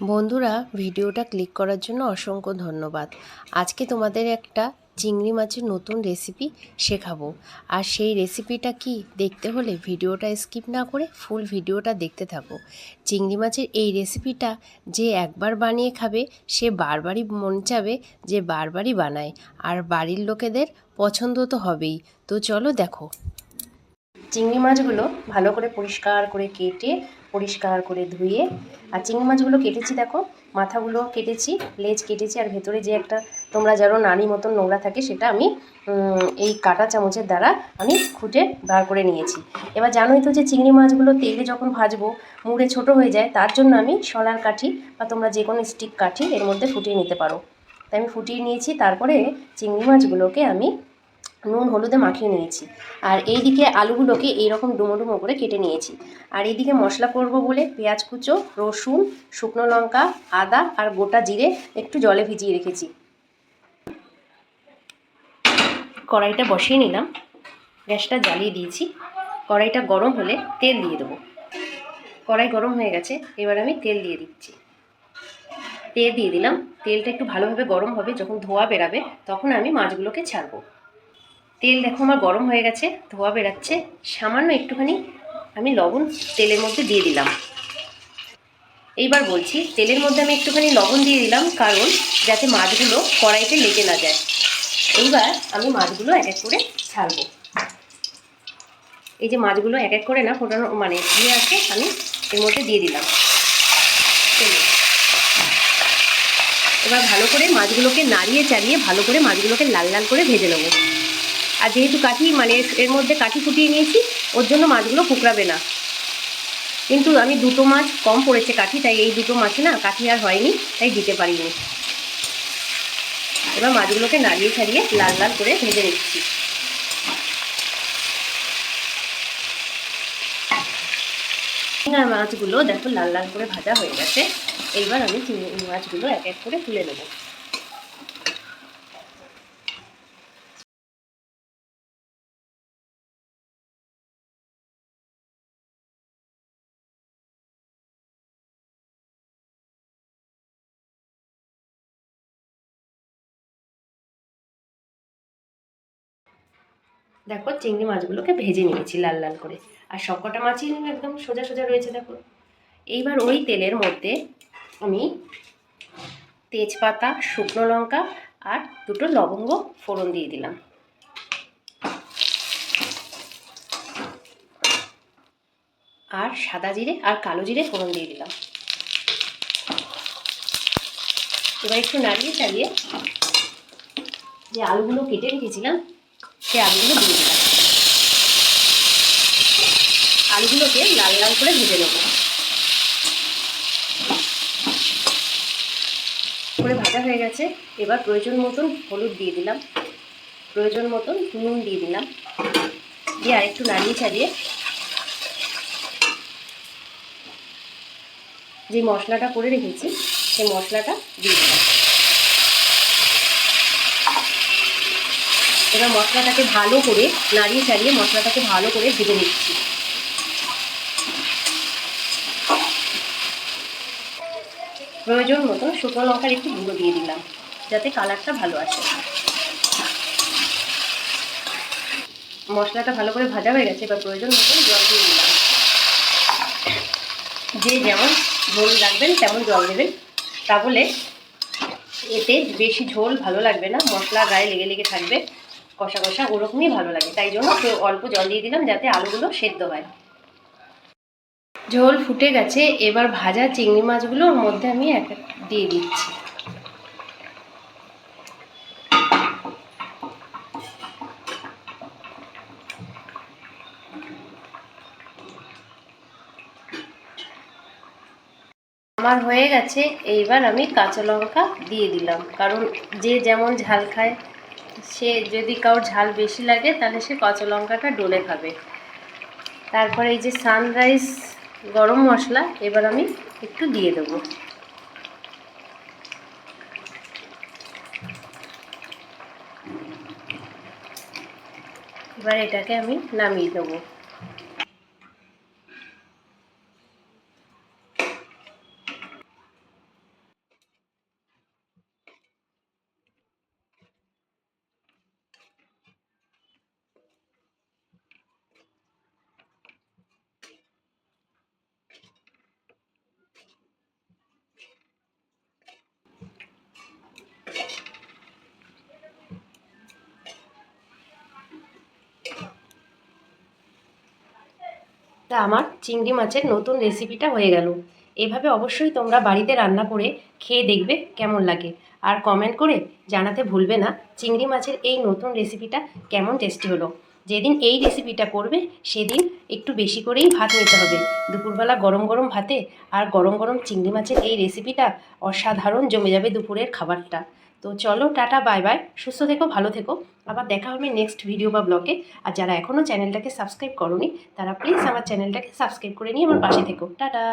বন্ধুরা, ভিডিওটা ক্লিক করার জন্য অসংখ্য ধন্যবাদ। আজকে তোমাদের একটা চিংড়ি মাছের নতুন রেসিপি শেখাবো। আর সেই রেসিপিটা কি দেখতে হলে ভিডিওটা স্কিপ না করে ফুল ভিডিওটা দেখতে থাকো। চিংড়ি মাছের এই রেসিপিটা যে একবার বানিয়ে খাবে, সে বারবারই মন চাবে যে বারবারই বানায়। আর বাড়ির লোকেদের পছন্দ তো হবেই। তো চলো দেখো। চিংড়ি মাছগুলো ভালো করে পরিষ্কার করে কেটে, পরিষ্কার করে ধুয়ে, আর চিংড়ি মাছগুলো কেটেছি দেখো, মাথাগুলো কেটেছি, লেজ কেটেছি, আর ভেতরে যে একটা তোমরা যারো নানি মতন নোংরা থাকে সেটা আমি এই কাটা চামচের দ্বারা আমি খুঁটে বার করে নিয়েছি। এবার জানোই তো যে চিংড়ি মাছগুলো তেলে যখন ভাজবো, মুড়ে ছোট হয়ে যায়, তার জন্য আমি শলার কাঠি বা তোমরা যে কোনো স্টিক কাঠি এর মধ্যে ফুটিয়ে নিতে পারো। তাই আমি ফুটিয়ে নিয়েছি, তারপরে চিংড়ি মাছগুলোকে আমি নুন, হলুদে মাখিয়ে নিয়েছি। আর এইদিকে আলুগুলোকে এইরকম ডুমো ডুমো করে কেটে নিয়েছি। আর এইদিকে মশলা করব বলে পেঁয়াজ কুচো, রসুন, শুকনো লঙ্কা, আদা আর গোটা জিরে একটু জলে ভিজিয়ে রেখেছি। কড়াইটা বসিয়ে নিলাম। গ্যাসটা জ্বালিয়ে দিয়েছি। কড়াইটা গরম হলে তেল দিয়ে দেবো। কড়াই গরম হয়ে গেছে, এবার আমি তেল দিয়ে দিচ্ছি। তেল দিয়ে দিলাম। তেলটা একটু ভালোভাবে গরম হবে, যখন ধোয়া বেরাবে, তখন আমি মাছগুলোকে ছাড়বো। তেল দেখো আমার গরম হয়ে গেছে, ধোয়া বেরাচ্ছে। সামান্য একটুখানি আমি লবণ তেলের মধ্যে দিয়ে দিলাম। এইবার বলছি, তেলের মধ্যে আমি একটুখানি লবণ দিয়ে দিলাম, কারণ যাতে মাছগুলো কড়াইতে লেগে না যায়। এইবার আমি মাছগুলো এক এক করে ছাড়বো। এই যে মাছগুলো এক এক করে না ফোটানো মানে দিয়ে আছে, আমি এর মধ্যে দিয়ে দিলাম। এবার ভালো করে মাছগুলোকে নাড়িয়ে চাড়িয়ে ভালো করে মাছগুলোকে লাল লাল করে ভেজে নেব। আর যেহেতু কাঠি মানে এর মধ্যে কাঠি ফুটিয়ে নিয়েছি, ওর জন্য মাছগুলো কুকড়াবে না। কিন্তু আমি দুটো মাছ কম পড়েছে কাঠি, তাই এই দুটো মাছে না কাঠি আর হয়নি, তাই দিতে পারিনি। এবার মাছগুলোকে নাড়িয়ে ছাড়িয়ে লাল লাল করে ভেজে নিচ্ছি। মাছগুলো দেখো লাল লাল করে ভাজা হয়ে গেছে। এইবার আমি চিংড়ি মাছগুলো এক এক করে তুলে নেব। দেখো চিংড়ি মাছগুলোকে ভেজে নিয়েছি লাল লাল করে। আর সবকটা মাছই একদম সোজা সোজা রয়েছে, দেখো। এইবার ওই তেলের মধ্যে আমি তেজপাতা, শুকনো লঙ্কা আর দুটো লবঙ্গ ফোড়ন দিয়ে দিলাম। আর সাদা জিরে আর কালো জিরে ফোড়ন দিয়ে দিলাম। এবার একটু নাড়িয়ে চালিয়ে যে আলুগুলো কেটে রেখেছিলাম সেই আলুগুলো দিয়ে দিলাম। আলুগুলোকে লাল লাল করে ভেজে নেব। করে ভাজা হয়ে গেছে। এবার প্রয়োজন মতন হলুদ দিয়ে দিলাম। প্রয়োজন মতন নুন দিয়ে দিলাম। দিয়ে আরেকটু নাড়িয়ে ছাড়িয়ে যে মশলাটা করে রেখেছি সেই মশলাটা দিয়ে দিলাম। এবার মশলাটাকে ভালো করে নাড়িয়ে চাড়িয়ে মশলাটাকে ভালো করে ভেজে নিচ্ছি। প্রয়োজন মতো শুকনো লঙ্কার একটু গুঁড়ো দিয়ে দিলাম, যাতে কালারটা ভালো আসে। মশলাটা ভালো করে ভাজা হয়ে গেছে, এবার প্রয়োজন মতো জল দিয়ে দিলাম। যে যেমন ঝোল রাখবেন, তেমন জল দেবেন। তাহলে এতে বেশি ঝোল ভালো লাগবে না, মশলা গায়ে লেগে লেগে থাকবে। কষা কষা ওরকমই ভালো লাগে। তাই জন্য অল্প জল দিয়ে দিলাম যাতে আলুগুলো সেদ্ধ হয়। ঝোল ফুটে গেছে, এবার ভাজা চিংড়ি মাছগুলো ওর মধ্যে আমি এক এক দিয়ে দিচ্ছি। আমার হয়ে গেছে, এইবার আমি কাঁচা লঙ্কা দিয়ে দিলাম। কারণ যে যেমন ঝাল খায় সে যদি কারোর ঝাল বেশি লাগে, তাহলে সে কাঁচা লঙ্কাটা ডলে খাবে। তারপরে এই যে সানরাইজ গরম মশলা, এবার আমি একটু দিয়ে দেবো। এবার এটাকে আমি নামিয়ে দেবো। তা আমার চিংড়ি মাছের নতুন রেসিপিটা হয়ে গেল। এভাবে অবশ্যই তোমরা বাড়িতে রান্না করে খেয়ে দেখবে কেমন লাগে। আর কমেন্ট করে জানাতে ভুলবে না, চিংড়ি মাছের এই নতুন রেসিপিটা কেমন টেস্টি হলো। যেদিন এই রেসিপিটা করবে, সেদিন একটু বেশি করেই ভাত নিতে হবে। দুপুরবেলা গরম গরম ভাতে আর গরম গরম চিংড়ি মাছের এই রেসিপিটা অসাধারণ জমে যাবে দুপুরের খাবারটা। তো চলো, টাটা বাই বাই সুস্থ থেকো, ভালো থেকো। আবার দেখা হবে নেক্সট ভিডিও বা ব্লগে আর যারা এখনও চ্যানেলটাকে সাবস্ক্রাইব করনি, তারা প্লিজ আমার চ্যানেলটাকে সাবস্ক্রাইব করে নিয়ে আমার পাশে থেকো। টাটা!